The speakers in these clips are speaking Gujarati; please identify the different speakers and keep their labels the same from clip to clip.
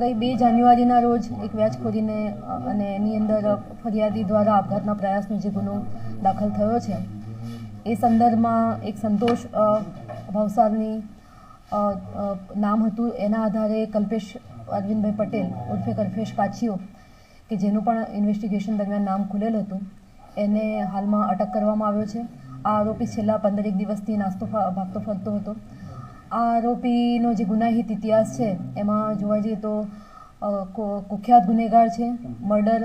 Speaker 1: ગઈ બે જાન્યુઆરીના રોજ એક વ્યાજખોરીને અને એની અંદર ફરિયાદી દ્વારા આપઘાતના પ્રયાસનો જે ગુનો દાખલ થયો છે. એ સંદર્ભમાં એક સંતોષ ભવસારની નામ હતું એના આધારે કલ્પેશ અરવિંદભાઈ પટેલ ઉર્ફે કલ્પેશ કાછીઓ, કે જેનું પણ ઇન્વેસ્ટિગેશન દરમિયાન નામ ખુલેલ હતું. એને હાલમાં અટક કરવામાં આવ્યો છે. આ આરોપી છેલ્લા પંદરેક દિવસથી નાસ્તો ભાગતો ફરતો હતો. આરોપીનો જે ગુનાહિત ઇતિહાસ છે, એમાં જોવા જઈએ તો કુખ્યાત ગુનેગાર છે, મર્ડર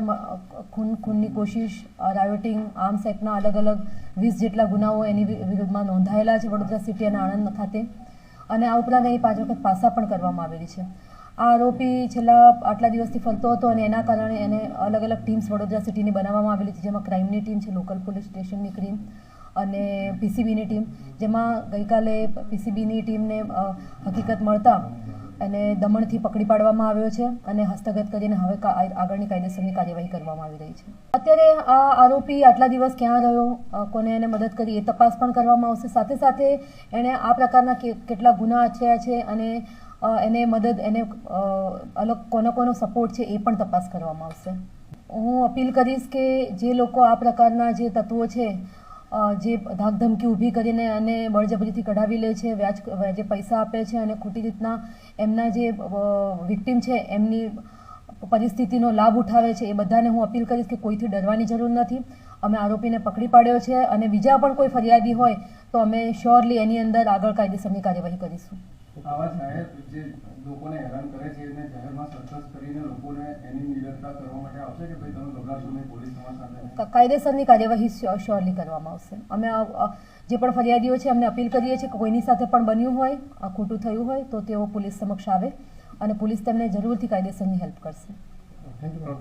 Speaker 1: ખૂન, ખૂનની કોશિશ, રાયોટિંગ, આર્મ્સ એક્ટના અલગ અલગ વીસ જેટલા ગુનાઓ એની વિરુદ્ધમાં નોંધાયેલા છે વડોદરા સિટી અને આણંદ ખાતે. અને આ ઉપરાંત એની પાંચ વખત પાસા પણ કરવામાં આવેલી છે. આ આરોપી છેલ્લા આટલા દિવસથી ફરતો હતો અને એના કારણે એને અલગ અલગ ટીમ્સ વડોદરા સિટીની બનાવવામાં આવેલી છે જેમાં ક્રાઇમની ટીમ છે, લોકલ પોલીસ સ્ટેશનની ટીમ અને પીસીબીની ટીમ, જેમાં ગઈકાલે પીસીબીની ટીમને હકીકત મળતા એને દમણથી પકડી પાડવામાં આવ્યો છે અને હસ્તગત કરીને હવે આગળની કાયદેસરની કાર્યવાહી કરવામાં આવી રહી છે. અત્યારે આ આરોપી આટલા દિવસ ક્યાં રહ્યો કોને એને મદદ કરી એ તપાસ પણ કરવામાં આવશે. સાથે સાથે એણે આ પ્રકારના કેટલા ગુના આચર્યા છે અને એને મદદ, એને અલગ કોનો કોનો સપોર્ટ છે એ પણ તપાસ કરવામાં આવશે. હું અપીલ કરીશ કે જે લોકો આ પ્રકારના જે તત્વો છે જે ધાકધમકી ઊભી કરીને અને બળજબરીથી કઢાવી લે છે, વ્યાજ જે પૈસા આપે છે અને ખોટી રીતના એમના જે વિક્ટિમ છે એમની પરિસ્થિતિનો લાભ ઉઠાવે છે, એ બધાને હું અપીલ કરીશ કે કોઈથી ડરવાની જરૂર નથી. અમે આરોપીને પકડી પાડ્યો છે અને બીજા પણ કોઈ ફરિયાદી હોય તો અમે શ્યોરલી એની અંદર આગળ કાયદેસરની કાર્યવાહી કરીશું.
Speaker 2: આવા જાહેર જે લોકોને હેરાન કરે છે એને જાહેરમાં સરઘસ કરીને લોકોને એની નિરંતરતા કરવા માટે આવશે કે ભાઈ તમે ગભરાશો નહીં પોલીસ તમારા સાથે
Speaker 1: કાયદેસરની કાર્યવાહી શ્યોરલી કરવામાં આવશે. અમે જે પણ ફરિયાદીઓ છે અમને અપીલ કરીએ છીએ કે કોઈની સાથે પણ બન્યું હોય આ ખોટું થયું હોય તો તેઓ પોલીસ સમક્ષ આવે અને પોલીસ તેમને જરૂરથી કાયદેસરની હેલ્પ કરશે.
Speaker 2: Thank you